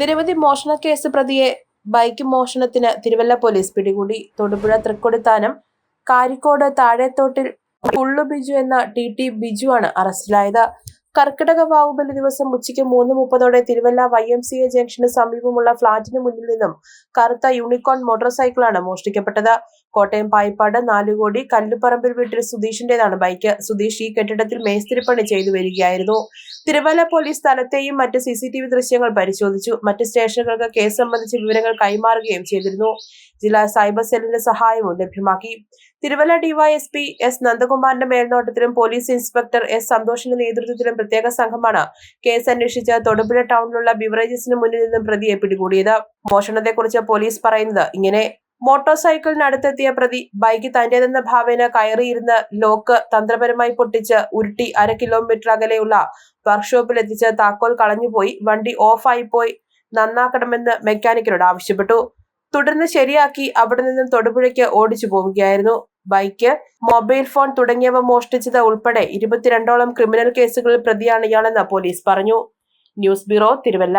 നിരവധി മോഷണ കേസ് പ്രതിയെ ബൈക്ക് മോഷണത്തിന് തിരുവല്ല പോലീസ് പിടികൂടി. തൊടുപുഴ തൃക്കൊടിത്താനം കാരിക്കോട് താഴേത്തോട്ടിൽ പുള്ളു ബിജു എന്ന ടി ടി ബിജു ആണ് അറസ്റ്റിലായത്. കർക്കിടക വാവുബലി ദിവസം ഉച്ചയ്ക്ക് മൂന്ന് മുപ്പതോടെ Thiruvalla Y M C A junction സമീപമുള്ള ഫ്ളാറ്റിന് മുന്നിൽ നിന്നും കറുത്ത യൂണിക്കോൺ മോട്ടോർ സൈക്കിളാണ് മോഷ്ടിക്കപ്പെട്ടത്. കോട്ടയം പായിപ്പാട് നാലുകോടി കല്ലുപറമ്പിൽ വീട്ടിൽ സുധീഷിന്റേതാണ് ബൈക്ക്. സുധീഷ് ഈ കെട്ടിടത്തിൽ മേസ്തിരിപ്പണി ചെയ്തു വരികയായിരുന്നു. തിരുവല്ല പോലീസ് സ്ഥലത്തെയും മറ്റ് സി സി ടി വി ദൃശ്യങ്ങൾ പരിശോധിച്ചു. മറ്റ് സ്റ്റേഷനുകൾക്ക് കേസ് സംബന്ധിച്ച വിവരങ്ങൾ കൈമാറുകയും ചെയ്തിരുന്നു. ജില്ലാ സൈബർ സെല്ലിന്റെ സഹായവും ലഭ്യമാക്കി. തിരുവല്ല ഡിവൈഎസ്പി എസ് നന്ദകുമാറിന്റെ മേൽനോട്ടത്തിലും പോലീസ് ഇൻസ്പെക്ടർ എസ് സന്തോഷിന്റെ നേതൃത്വത്തിലും പ്രത്യേക സംഘമാണ് കേസ് അന്വേഷിച്ച് തൊടുപുഴ ടൗണിലുള്ള ബിവറേജസിന് മുന്നിൽ നിന്നും പ്രതിയെ പിടികൂടിയത്. മോഷണത്തെക്കുറിച്ച് പോലീസ് പറയുന്നത് ഇങ്ങനെ. മോട്ടോർ സൈക്കിളിനടുത്തെത്തിയ പ്രതി ബൈക്ക് തന്റേതെന്ന ഭാവേന കയറിയിരുന്ന് ലോക്ക് തന്ത്രപരമായി പൊട്ടിച്ച് ഉരുട്ടി അര കിലോമീറ്റർ അകലെയുള്ള വർക്ക്ഷോപ്പിൽ എത്തിച്ച് താക്കോൽ കളഞ്ഞുപോയി. വണ്ടി ഓഫായി പോയി നന്നാക്കണമെന്ന് മെക്കാനിക്കിനോട് ആവശ്യപ്പെട്ടു. തുടർന്ന് ശരിയാക്കി അവിടെ നിന്നും തൊടുപുഴയ്ക്ക് ഓടിച്ചു പോവുകയായിരുന്നു. ബൈക്ക് മൊബൈൽ ഫോൺ തുടങ്ങിയവ മോഷ്ടിച്ചത് ഉൾപ്പെടെ ഇരുപത്തിരണ്ടോളം ക്രിമിനൽ കേസുകളിൽ പ്രതിയാണ് ഇയാളെന്ന് പോലീസ് പറഞ്ഞു. News bureau Thiruvalla.